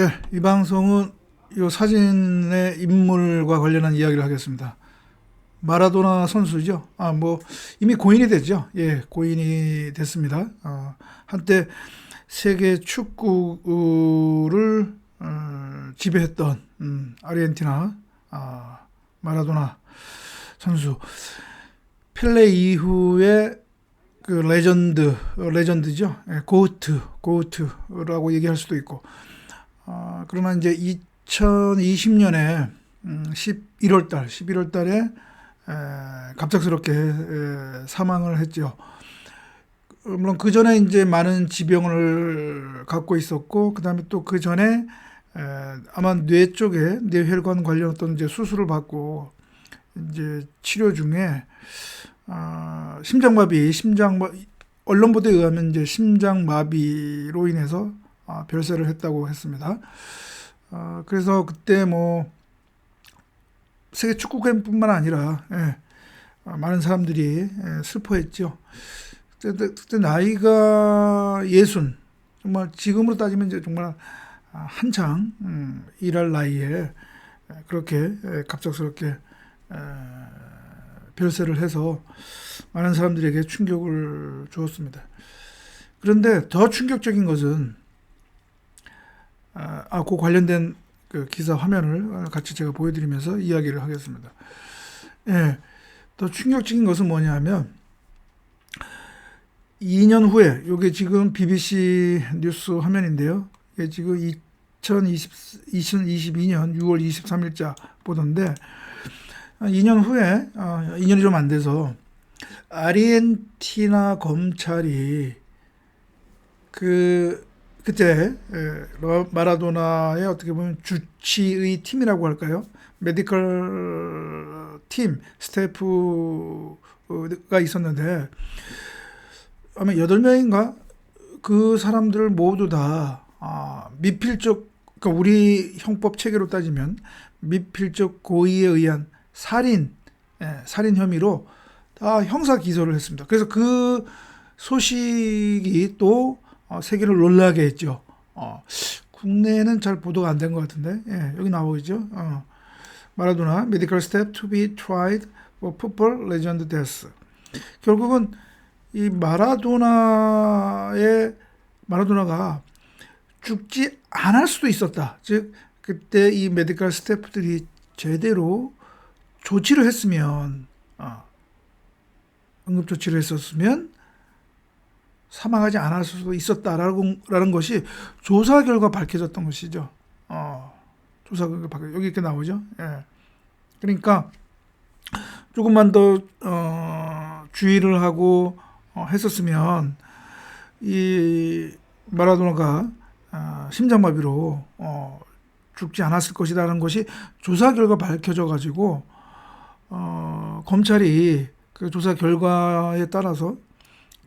네, 이 방송은 이 사진의 인물과 관련한 이야기를 하겠습니다. 마라도나 선수죠. 아, 뭐, 이미 고인이 됐죠. 예, 고인이 됐습니다. 어, 한때 세계 축구를 어, 지배했던 음, 아르헨티나 아, 마라도나 선수. 펠레 이후에 그 레전드, 레전드죠. 예, 고트, 고트라고 얘기할 수도 있고. 아, 그러나 이제 2020년에 음, 11월 달, 11월 달에 에, 갑작스럽게 에, 사망을 했죠. 물론 그 전에 이제 많은 지병을 갖고 있었고, 그 다음에 또 그 전에 에, 아마 뇌 쪽에 뇌혈관 관련 어떤 이제 수술을 받고 이제 치료 중에 아, 심장마비, 심장 언론 보도에 의하면 이제 심장마비로 인해서 아, 별세를 했다고 했습니다. 아, 그래서 그때 뭐 세계 축구팬뿐만 아니라 예, 아, 많은 사람들이 예, 슬퍼했죠. 그때, 그때 나이가 예순 정말 지금으로 따지면 이제 정말 아, 한창 음, 일할 나이에 예, 그렇게 예, 갑작스럽게 별세를 해서 많은 사람들에게 충격을 주었습니다. 그런데 더 충격적인 것은 아, 아, 그 관련된 그 기사 화면을 같이 제가 보여드리면서 이야기를 하겠습니다. 예, 더 충격적인 것은 뭐냐면 2년 후에 이게 지금 BBC 뉴스 화면인데요. 이게 지금 2020, 2022년 6월 23일자 보던데 2년 후에 2년이 어, 좀안 돼서 아르헨티나 검찰이 그 그때 마라도나의 어떻게 보면 주치의 팀이라고 할까요? 메디컬 팀 스태프가 있었는데 아마 8명인가 그 사람들 모두 다 아, 미필적 그러니까 우리 형법 체계로 따지면 미필적 고의에 의한 살인 예, 살인 혐의로 다 형사 기소를 했습니다. 그래서 그 소식이 또 어, 세계를 놀라게 했죠. 어, 국내에는 잘 보도가 안 된 것 같은데 예, 여기 나오고 있죠. 어, 마라도나 medical step to be tried for football legend death. 결국은 이 마라도나의 마라도나가 죽지 않을 수도 있었다. 즉 그때 이 메디컬 스태프들이 제대로 조치를 했으면 어, 응급 조치를 했었으면 사망하지 않았을 수도 있었다라는 것이 조사 결과 밝혀졌던 것이죠. 어, 조사 결과 밝혀 여기 이렇게 나오죠. 예. 그러니까 조금만 더 어, 주의를 하고 어, 했었으면 이 마라도나가 어, 심장마비로 어, 죽지 않았을 것이라는 것이 조사 결과 밝혀져 가지고 어, 검찰이 그 조사 결과에 따라서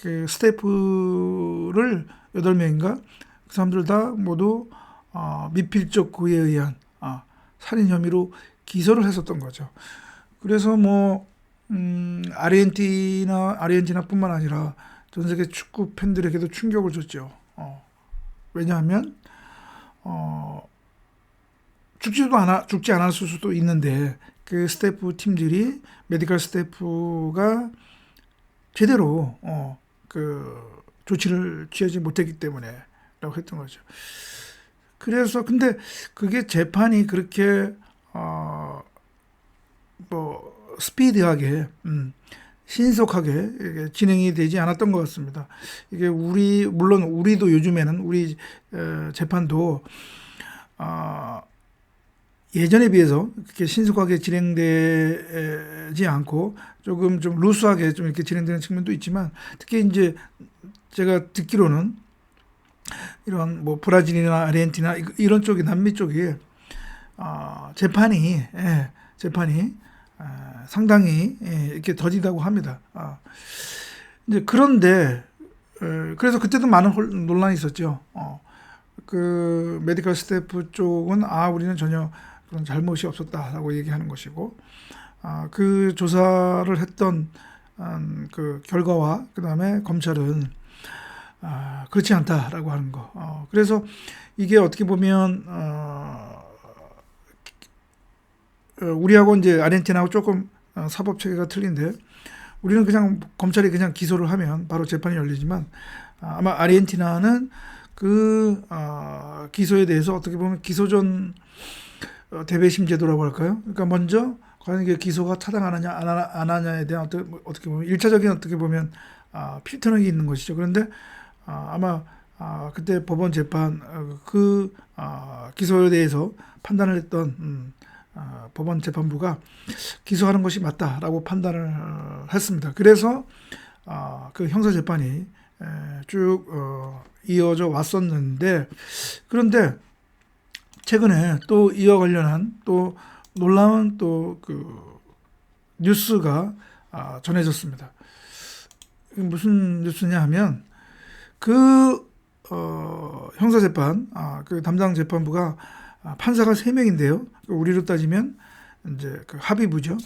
그 스태프를 8명인가 그 사람들 다 모두 어, 미필적 고의에 의한 아, 살인 혐의로 기소를 했었던 거죠. 그래서 뭐 음, 아르헨티나 아르헨티나뿐만 아니라 전 세계 축구 팬들에게도 충격을 줬죠. 어, 왜냐하면 어, 죽지도 않아 죽지 않았을 수도 있는데 그 스태프 팀들이 메디컬 스태프가 제대로 어, 그 조치를 취하지 못했기 때문에라고 했던 거죠. 그래서 근데 그게 재판이 그렇게 어, 뭐 스피디하게 음, 신속하게 진행이 되지 않았던 것 같습니다. 이게 우리 물론 우리도 요즘에는 우리 어, 재판도 어, 예전에 비해서 그렇게 신속하게 진행되지 않고 조금 좀 루스하게 좀 이렇게 진행되는 측면도 있지만 특히 이제 제가 듣기로는 이런 뭐 브라질이나 아르헨티나 이런 쪽이 남미 쪽이 어, 재판이 예, 재판이 어, 상당히 예, 이렇게 더디다고 합니다. 아, 이제 그런데 에, 그래서 그때도 많은 홀, 논란이 있었죠. 어, 그 메디컬 스태프 쪽은 아 우리는 전혀 그런 잘못이 없었다라고 얘기하는 것이고 아, 그 조사를 했던 음, 그 결과와 그 다음에 검찰은 아, 그렇지 않다라고 하는 거. 어, 그래서 이게 어떻게 보면 어, 어, 우리하고 이제 아르헨티나하고 조금 어, 사법 체계가 틀린데 우리는 그냥 검찰이 그냥 기소를 하면 바로 재판이 열리지만 아, 아마 아르헨티나는 그 어, 기소에 대해서 어떻게 보면 기소전 어, 대배심 제도라고 할까요? 그러니까 먼저 과연 이게 기소가 타당하느냐 안, 하냐에 대한 어떻게, 어떻게 보면 일차적인 어떻게 보면 아, 필터링이 있는 것이죠. 그런데 아, 아마 아, 그때 법원 재판 어, 그 아, 기소에 대해서 판단을 했던 음, 아, 법원 재판부가 기소하는 것이 맞다라고 판단을 어, 했습니다. 그래서 아, 그 형사 재판이 에, 쭉 어, 이어져 왔었는데 그런데 최근에 또 이와 관련한 또 놀라운 또 그 뉴스가 아, 전해졌습니다. 무슨 뉴스냐 하면 그 어, 형사재판 아, 그 담당 재판부가 아, 판사가 세 명인데요. 우리로 따지면 이제 그 합의부죠.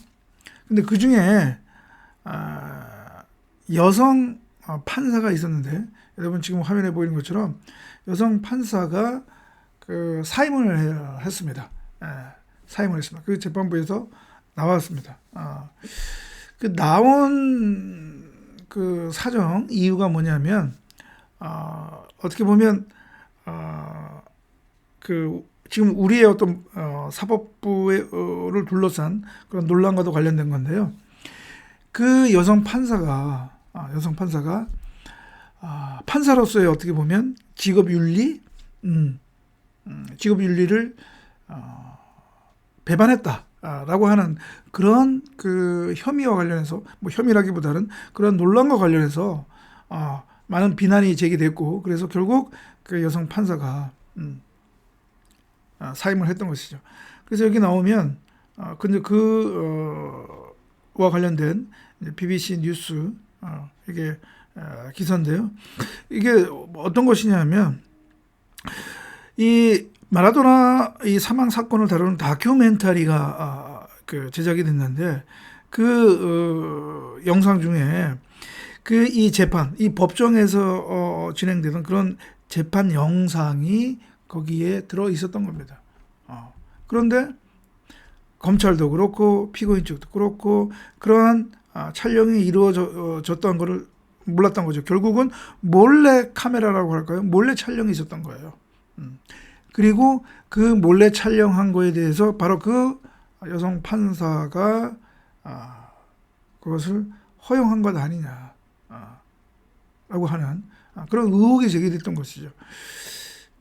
근데 그 중에 아, 여성 어, 판사가 있었는데 여러분 지금 화면에 보이는 것처럼 여성 판사가 그 사임을 해- 했습니다. 예, 사임을 했습니다. 그 재판부에서 나왔습니다. 아, 그 나온 그 사정 이유가 뭐냐면 아, 어떻게 보면 아, 그 지금 우리의 어떤 어, 사법부를 둘러싼 그런 논란과도 관련된 건데요. 그 여성 판사가 아, 여성 판사가 아, 판사로서의 어떻게 보면 직업 윤리, 음, 음, 직업 윤리를 어, 배반했다라고 하는 그런 그 혐의와 관련해서 뭐 혐의라기보다는 그런 논란과 관련해서 어, 많은 비난이 제기됐고 그래서 결국 그 여성 판사가 음, 아, 사임을 했던 것이죠. 그래서 여기 나오면 어, 근데 그 어, 와 관련된 BBC 뉴스 어, 이게 어, 기사인데요. 이게 어떤 것이냐면 이 마라도나 이 사망 사건을 다루는 다큐멘터리가 아, 그 제작이 됐는데 그 어, 영상 중에 그 이 재판, 이 법정에서 어, 진행되던 그런 재판 영상이 거기에 들어 있었던 겁니다. 어. 그런데 검찰도 그렇고 피고인 측도 그렇고 그러한 아, 촬영이 이루어졌던 것을 몰랐던 거죠. 결국은 몰래 카메라라고 할까요? 몰래 촬영이 있었던 거예요. 음. 그리고 그 몰래 촬영한 거에 대해서 바로 그 여성 판사가 아, 그것을 허용한 것 아니냐 아, 라고 하는 아, 그런 의혹이 제기됐던 것이죠.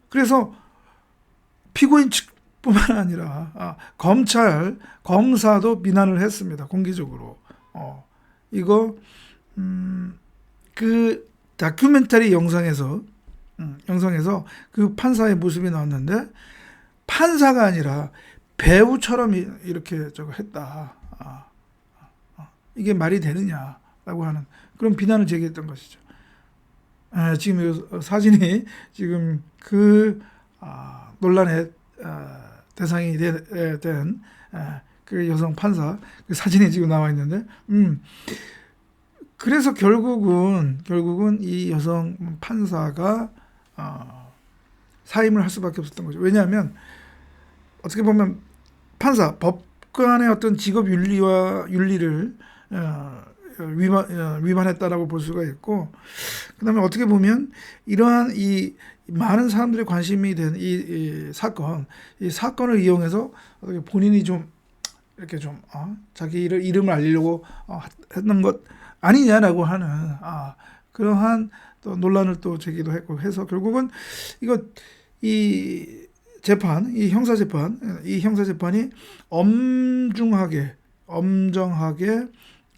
그래서 피고인 측뿐만 아니라 아, 검찰 검사도 비난을 했습니다. 공개적으로 어, 이거 음, 그 다큐멘터리 영상에서 음, 영상에서 그 판사의 모습이 나왔는데 판사가 아니라 배우처럼 이- 이렇게 저거 했다. 아, 아, 아, 이게 말이 되느냐라고 하는 그런 비난을 제기했던 것이죠. 아, 지금 이 사진이 지금 그 아, 논란의 아, 대상이 되- 된 아, 그 여성 판사 그 사진이 지금 나와 있는데, 음, 그래서 결국은 결국은 이 여성 판사가 어, 사임을 할 수밖에 없었던 거죠. 왜냐하면 어떻게 보면 판사 법관의 어떤 직업 윤리와 윤리를 어, 위반 어, 위반했다라고 볼 수가 있고 그다음에 어떻게 보면 이러한 이 많은 사람들의 관심이 된이 사건 이 사건을 이용해서 어떻게 본인이 좀 이렇게 좀 어, 자기 이름, 이름을 알리려고 어, 했는 것 아니냐라고 하는 아, 그러한 또 논란을 또 제기도 했고 해서 결국은 이거 이 재판, 이 형사 재판, 이 형사 재판이 엄중하게 엄정하게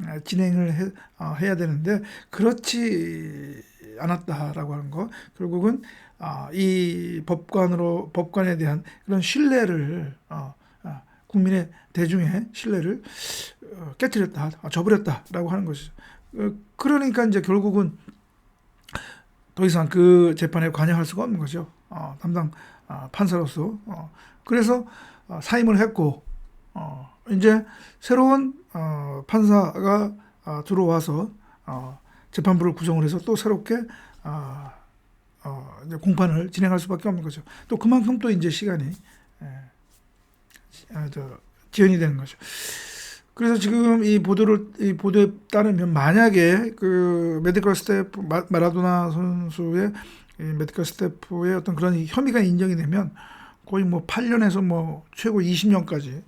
아, 진행을 해, 어, 해야 되는데 그렇지 않았다라고 하는 거 결국은 아, 이 법관으로 법관에 대한 그런 신뢰를 어, 아, 국민의 대중의 신뢰를 어, 깨뜨렸다, 아, 저버렸다라고 하는 것이죠. 어, 그러니까 이제 결국은 더 이상 그 재판에 관여할 수가 없는 거죠. 어, 담당 아, 판사로서. 어, 그래서 어, 사임을 했고 어, 이제 새로운 어, 판사가 아, 들어와서 어, 재판부를 구성을 해서 또 새롭게 아, 어, 이제 공판을 진행할 수밖에 없는 거죠. 또 그만큼 또 이제 시간이 예, 아, 저 지연이 되는 거죠. 그래서 지금 이 보도를 이 보도에 따르면 만약에 그 메디컬 스태프 마- 마라도나 선수의 이 메디컬 스태프의 어떤 그런 혐의가 인정이 되면 거의 뭐 8년에서 뭐 최고 20년까지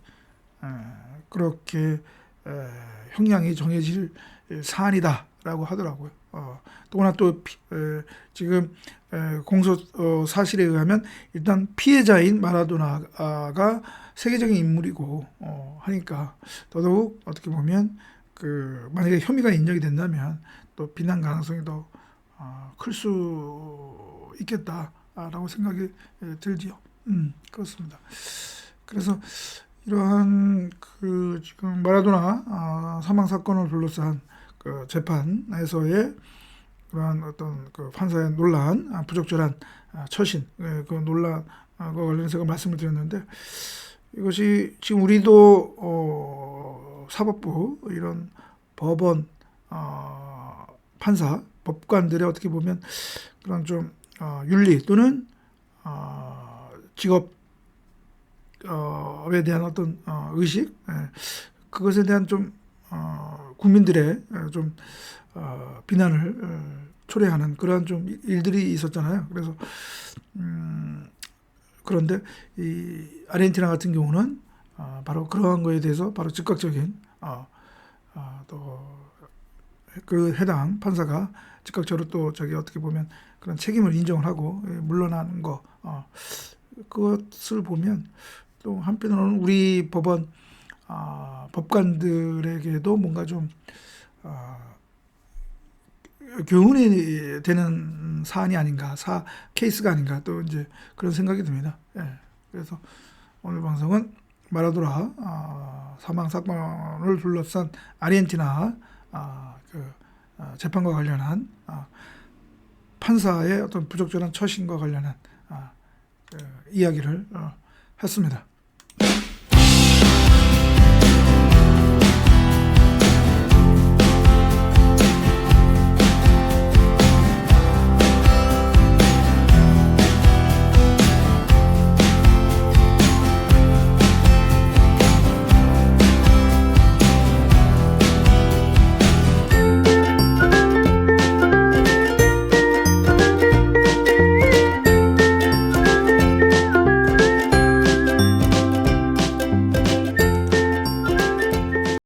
그렇게 에, 형량이 정해질 사안이다 라고 하더라고요. 어, 또나 또 피- 에, 지금 에, 공소 어, 사실에 의하면 일단 피해자인 마라도나가 세계적인 인물이고 어, 하니까 더더욱 어떻게 보면 그 만약에 혐의가 인정이 된다면 또 비난 가능성이 더 어, 클수 있겠다라고 생각이 에, 들지요. 음 그렇습니다. 그래서 이러한 그 지금 마라도나 아, 사망 사건을 둘러싼 그 재판에서의 그러한 어떤 그 판사의 논란, 아, 부적절한 아, 처신, 예, 그 논란과 관련해서 말씀을 드렸는데 이것이 지금 우리도 어, 사법부 이런 법원 어, 판사 법관들의 어떻게 보면 그런 좀 어, 윤리 또는 어, 직업 어,에 대한 어떤 어, 의식 예, 그것에 대한 좀 어, 국민들의 어, 좀 어, 비난을 어, 초래하는 그러한 좀 일들이 있었잖아요. 그래서 음, 그런데 이 아르헨티나 같은 경우는 어, 바로 그러한 거에 대해서 바로 즉각적인 어, 어, 또그 해당 판사가 즉각적으로 또 저기 어떻게 보면 그런 책임을 인정을 하고 예, 물러나는 거 어, 그것을 보면 또 한편으로는 우리 법원 아, 법관들에게도 뭔가 좀 아, 교훈이 되는 사안이 아닌가 사 케이스가 아닌가 또 이제 그런 생각이 듭니다. 예. 그래서 오늘 방송은 마라도라 아, 사망 사건을 둘러싼 아르헨티나 아, 그 아, 재판과 관련한 아, 판사의 어떤 부적절한 처신과 관련한 아, 그 이야기를 어, 했습니다.